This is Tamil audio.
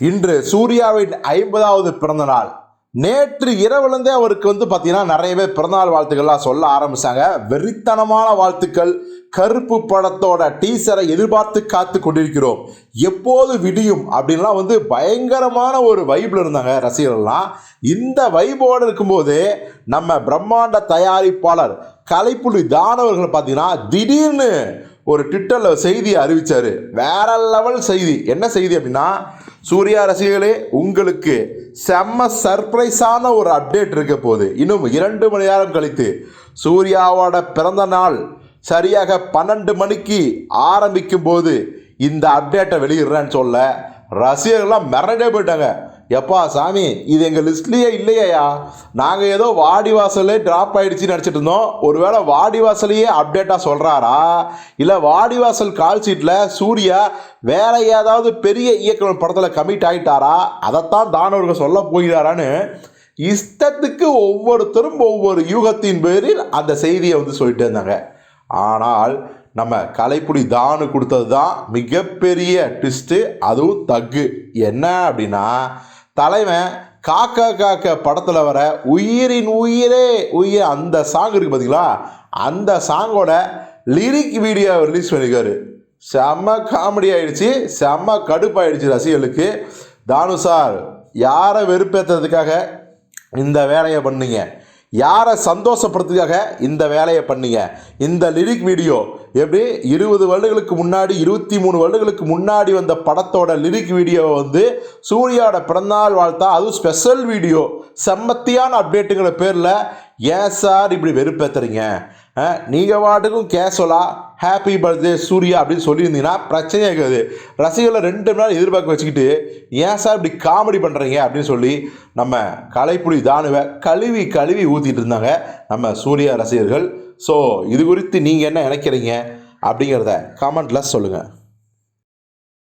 இன்று சூர்யாவின் ஐம்பதாவது பிறந்த நாள் நேற்று இரவுலேருந்தே அவருக்கு வந்து பார்த்தீங்கன்னா நிறைய பேர் பிறந்தநாள் வாழ்த்துக்கள்லாம் சொல்ல ஆரம்பித்தாங்க வெறித்தனமான வாழ்த்துக்கள் கருப்பு படத்தோட டீசரை எதிர்பார்த்து காத்து கொண்டிருக்கிறோம். எப்போது விடியும் அப்படின்லாம் வந்து பயங்கரமான ஒரு வைப்பில் இருந்தாங்க ரசிகர்கள்லாம். இந்த வைபோடு இருக்கும்போது நம்ம பிரம்மாண்ட தயாரிப்பாளர் கலைப்புலி தானவர்கள் பார்த்தீங்கன்னா திடீர்னு ஒரு ட்விட்டரில் செய்தியை அறிவித்தார் வேற லெவல் செய்தி. என்ன செய்தி அப்படின்னா சூர்யா ரசிகர்களே உங்களுக்கு செம்ம சர்ப்ரைஸான ஒரு அப்டேட் இருக்க போகுது. இன்னும் இரண்டு மணி நேரம் கழித்து சூர்யாவோட பிறந்த நாள் சரியாக பன்னெண்டு மணிக்கு ஆரம்பிக்கும் போது இந்த அப்டேட்டை வெளியிடுறேன்னு சொல்ல ரசிகர்கள்லாம் மிரண்டே போயிட்டாங்க. எப்பா சாமி இது எங்கள் லிஸ்ட்லேயே இல்லையா நாங்கள் ஏதோ வாடிவாசல்லே ட்ராப் ஆயிடுச்சுன்னு நினச்சிட்டு இருந்தோம். ஒருவேளை வாடிவாசலையே அப்டேட்டாக சொல்கிறாரா இல்லை வாடிவாசல் கால் சீட்டில் சூர்யா வேற ஏதாவது பெரிய இயக்குனர் படத்தில் கமிட் ஆகிட்டாரா அதைத்தான் தானவர்கள் சொல்ல போகிறாரான்னு இஷ்டத்துக்கு ஒவ்வொருத்தரும் ஒவ்வொரு யூகத்தின் பேரில் அந்த செய்தியை வந்து சொல்லிட்டு இருந்தாங்க. ஆனால் நம்ம கலைப்புலி தானு கொடுத்தது தான் மிகப்பெரிய ட்விஸ்ட்டு அதுவும் தக்கு. என்ன அப்படின்னா தலைவன் காக்கா காக்க படத்தில் வர உயிரின் உயிரே உயிர். அந்த சாங் இருக்குது பார்த்தீங்களா அந்த சாங்கோட லிரிக் வீடியோ ரிலீஸ் பண்ணியிருக்காரு செம்ம காமெடி ஆயிடுச்சு செம்ம கடுப்பாயிடுச்சு ரசிகர்களுக்கு. தானு சார் யாரை வெறுப்பேற்றுறதுக்காக இந்த வேலையை பண்ணுங்க? யாரை சந்தோஷப்படுத்துறதுக்காக இந்த வேலையை பண்ணீங்க? இந்த லிரிக் வீடியோ எப்படி? இருபது வருடங்களுக்கு முன்னாடி இருபத்தி மூணு வருடங்களுக்கு முன்னாடி வந்த படத்தோட லிரிக் வீடியோ வந்து சூர்யாவோட பிறந்தநாள் வாழ்த்தா அதுவும் ஸ்பெஷல் வீடியோ செம்மத்தியான அப்டேட்டுங்கிற பேரில் ஏன் சார் இப்படி வெறுப்பேற்றுறீங்க நீங்கள் வாட்டுக்கும் கேஷுவலாக ஹாப்பி பர்த்டே சூர்யா அப்படின்னு சொல்லியிருந்தீங்கன்னா பிரச்சனையே இருக்காது. ரசிகர்களை ரெண்டு மணி நேரம் எதிர்பார்க்க வச்சுக்கிட்டு ஏன் சார் இப்படி காமெடி பண்ணுறீங்க அப்படின்னு சொல்லி நம்ம கலைப்புடி தானுவை கழுவி கழுவி ஊற்றிட்டு இருந்தாங்க நம்ம சூர்யா ரசிகர்கள். ஸோ இது குறித்து நீங்கள் என்ன நினைக்கிறீங்க அப்படிங்கிறத கமெண்ட்டில் சொல்லுங்கள்